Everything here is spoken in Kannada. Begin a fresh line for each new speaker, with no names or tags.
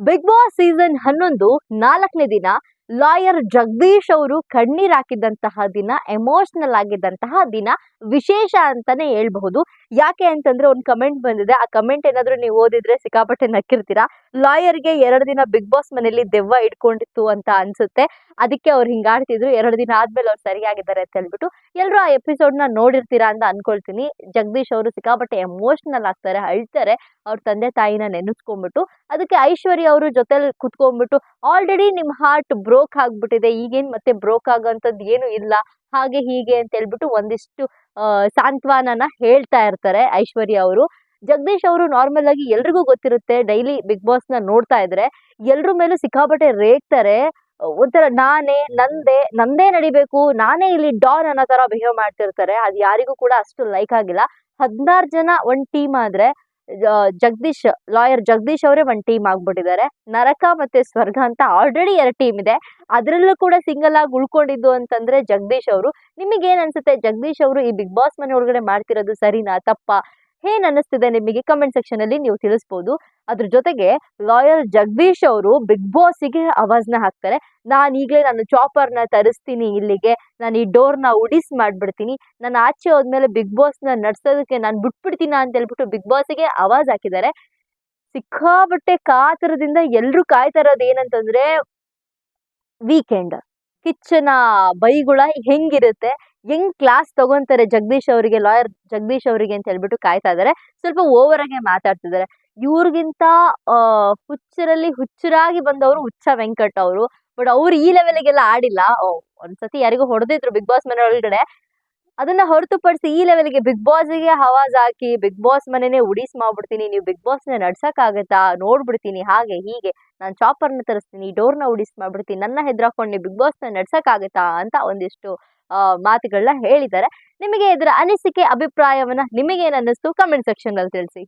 ಬಿಗ್ ಬಾಸ್ ಸೀಸನ್ ಹನ್ನೊಂದು ನಾಲ್ಕನೇ ದಿನ ಲಾಯರ್ ಜಗದೀಶ್ ಅವರು ಕಣ್ಣೀರ್ ಹಾಕಿದಂತಹ ದಿನ ಎಮೋಷನಲ್ ಆಗಿದ್ದಂತಹ ದಿನ ವಿಶೇಷ ಅಂತಾನೆ ಹೇಳ್ಬಹುದು. ಯಾಕೆ ಅಂತಂದ್ರೆ ಒಂದು ಕಮೆಂಟ್ ಬಂದಿದೆ. ಆ ಕಮೆಂಟ್ ಏನಾದ್ರು ನೀವು ಓದಿದ್ರೆ ಸಿಕ್ಕಾಪಟ್ಟೆ ನಕ್ಕಿರ್ತೀರಾ? ಲಾಯರ್ಗೆ ಎರಡು ದಿನ ಬಿಗ್ ಬಾಸ್ ಮನೇಲಿ ದೆವ್ವ ಇಟ್ಕೊಂಡಿತ್ತು ಅಂತ ಅನ್ಸುತ್ತೆ. ಅದಕ್ಕೆ ಅವ್ರು ಹಿಂಗಾಡ್ತಿದ್ರು ಎರಡು ದಿನ ಆದ್ಮೇಲೆ ಅವ್ರು ಸರಿಯಾಗಿದ್ದಾರೆ ಅಂತ ಹೇಳ್ಬಿಟ್ಟು ಎಲ್ಲರೂ ಆ ಎಪಿಸೋಡ್ನ ನೋಡಿರ್ತೀರಾ ಅಂತ ಅನ್ಕೊಳ್ತೀನಿ. ಜಗದೀಶ್ ಅವರು ಸಿಕ್ಕಾಪಟ್ಟೆ ಎಮೋಷನಲ್ ಆಗ್ತಾರೆ, ಅಳ್ತಾರೆ. ಅವ್ರ ತಂದೆ ತಾಯಿನ ನೆನೆಸ್ಕೊಂಡ್ಬಿಟ್ಟು, ಅದಕ್ಕೆ ಐಶ್ವರ್ಯ ಅವರು ಜೊತೆಲಿ ಕುತ್ಕೊಂಡ್ಬಿಟ್ಟು ಆಲ್ರೆಡಿ ನಿಮ್ ಹಾರ್ಟ್ ಬ್ರೋಕ್ ಆಗ್ಬಿಟ್ಟಿದೆ, ಈಗೇನ್ ಮತ್ತೆ ಬ್ರೋಕ್ ಆಗೋಂಥದ್ದು ಏನು ಇಲ್ಲ, ಹಾಗೆ ಹೀಗೆ ಅಂತ ಹೇಳ್ಬಿಟ್ಟು ಒಂದಿಷ್ಟು ಸಾಂತ್ವನನ ಹೇಳ್ತಾ ಇರ್ತಾರೆ ಐಶ್ವರ್ಯ ಅವರು. ಜಗದೀಶ್ ಅವರು ನಾರ್ಮಲ್ ಆಗಿ ಎಲ್ರಿಗೂ ಗೊತ್ತಿರುತ್ತೆ ಡೈಲಿ ಬಿಗ್ ಬಾಸ್ನ ನೋಡ್ತಾ ಇದ್ರೆ, ಎಲ್ರ ಮೇಲೂ ಸಿಕ್ಕಾಪಟ್ಟೆ ರೇಗ್ತಾರೆ, ಒಂಥರ ನಾನೇ, ನಂದೇ ನಂದೇ ನಡಿಬೇಕು, ನಾನೇ ಇಲ್ಲಿ ಡಾನ್ ಅನ್ನೋ ತರ ಬಿಹೇವ್ ಮಾಡ್ತಿರ್ತಾರೆ, ಅದು ಯಾರಿಗೂ ಕೂಡ ಅಷ್ಟು ಲೈಕ್ ಆಗಿಲ್ಲ. ಹದಿನಾರು ಜನ ಒಂದ್ ಟೀಮ್ ಆದ್ರೆ ಜಗದೀಶ್, ಲಾಯರ್ ಜಗದೀಶ್ ಅವರೇ ಒಂದ್ ಟೀಮ್ ಆಗ್ಬಿಟ್ಟಿದ್ದಾರೆ. ನರಕ ಮತ್ತೆ ಸ್ವರ್ಗ ಅಂತ ಆಲ್ರೆಡಿ ಎರಡು ಟೀಮ್ ಇದೆ. ಅದರಲ್ಲೂ ಕೂಡ ಸಿಂಗಲ್ ಆಗಿ ಉಳ್ಕೊಂಡಿದ್ದು ಅಂತಂದ್ರೆ ಜಗದೀಶ್ ಅವರು. ನಿಮಗೆ ಏನ್ ಅನ್ಸುತ್ತೆ? ಜಗದೀಶ್ ಅವರು ಈ ಬಿಗ್ ಬಾಸ್ ಮನೆ ಒಳಗಡೆ ಮಾಡ್ತಿರೋದು ಸರಿನಾ? ತಪ್ಪಾ? ಏನ್ ಅನ್ನಿಸ್ತಿದೆ ನಿಮಗೆ? ಕಮೆಂಟ್ ಸೆಕ್ಷನ್ ಅಲ್ಲಿ ನೀವು ತಿಳಿಸ್ಬೋದು. ಅದ್ರ ಜೊತೆಗೆ ಲಾಯರ್ ಜಗದೀಶ್ ಅವರು ಬಿಗ್ ಬಾಸ್ಗೆ ಅವಾಜ್ನ ಹಾಕ್ತಾರೆ. ನಾನು ಈಗಲೇ ನಾನು ಚಾಪರ್ನ ತರಿಸ್ತೀನಿ ಇಲ್ಲಿಗೆ. ನಾನು ಈ ಡೋರ್ನ ಉಡಿಸ್ ಮಾಡ್ಬಿಡ್ತೀನಿ. ನಾನು ಆಚೆ ಹೋದ್ಮೇಲೆ ಬಿಗ್ ಬಾಸ್ನ ನಡ್ಸೋದಕ್ಕೆ ನಾನು ಬಿಟ್ಬಿಡ್ತೀನಿ ಅಂತ ಹೇಳ್ಬಿಟ್ಟು ಬಿಗ್ ಬಾಸ್ಗೆ ಅವಾಜ್ ಹಾಕಿದ್ದಾರೆ. ಸಿಕ್ಕಾಬಟ್ಟೆ ಕಾತರದಿಂದ ಎಲ್ರು ಕಾಯ್ತಾ ಇರೋದು ಏನಂತಂದ್ರೆ ವೀಕೆಂಡ್ ಕಿಚ್ಚನ ಬೈಗುಳ ಹೆಂಗಿರುತ್ತೆ? ಹೆಂಗ್ ಕ್ಲಾಸ್ ತಗೊಂತಾರೆ ಜಗದೀಶ್ ಅವರಿಗೆ ಲಾಯರ್ ಜಗದೀಶ್ ಅವರಿಗೆ ಅಂತ ಹೇಳ್ಬಿಟ್ಟು ಕಾಯ್ತಾ ಇದಾರೆ. ಸ್ವಲ್ಪ ಓವರ್ ಆಗಿ ಮಾತಾಡ್ತಿದ್ದಾರೆ ಇವ್ರಿಗಿಂತ ಹುಚ್ಚರಲ್ಲಿ ಹುಚ್ಚರಾಗಿ ಬಂದವರು ಹುಚ್ಚ ವೆಂಕಟ್ ಅವರು. ಬಟ್ ಅವ್ರು ಈ ಲೆವೆಲ್ಗೆಲ್ಲ ಆಡಿಲ್ಲ. ಒಂದ್ಸತಿ ಯಾರಿಗೂ ಹೊಡೆದಿದ್ರು ಬಿಗ್ ಬಾಸ್ ಮನೆ ಒಳಗಡೆ ಅದನ್ನ ಹೊರತುಪಡಿಸಿ ಈ ಲೆವೆಲ್ಗೆ ಬಿಗ್ ಬಾಸ್ಗೆ ಹವಾಜ್ ಹಾಕಿ ಬಿಗ್ ಬಾಸ್ ಮನೆನೇ ಉಡೀಸ್ ಮಾಡ್ಬಿಡ್ತೀನಿ. ನೀವು ಬಿಗ್ ಬಾಸ್ನ ನಡ್ಸೋಕ್ಕಾಗತ್ತಾ? ನೋಡ್ಬಿಡ್ತೀನಿ. ಹಾಗೆ, ಹೀಗೆ. ನಾನು ಚಾಪರ್ನ ತರಿಸ್ತೀನಿ ಡೋರ್ನ ಉಡಿಸ್ ಮಾಡ್ಬಿಡ್ತೀನಿ. ನನ್ನ ಹೆದ್ರಾಕೊಂಡು ನೀವು ಬಿಗ್ ಬಾಸ್ನ ನಡ್ಸೋಕ್ಕಾಗತ್ತಾ? ಅಂತ ಒಂದಿಷ್ಟು ಮಾತುಗಳನ್ನ ಹೇಳಿದ್ದಾರೆ. ನಿಮಗೆ ಇದರ ಅನಿಸಿಕೆ, ಅಭಿಪ್ರಾಯವನ್ನ ನಿಮಗೇನು ಅನ್ನಿಸ್ತು ಕಮೆಂಟ್ ಸೆಕ್ಷನ್ ಅಲ್ಲಿ ತಿಳಿಸಿ.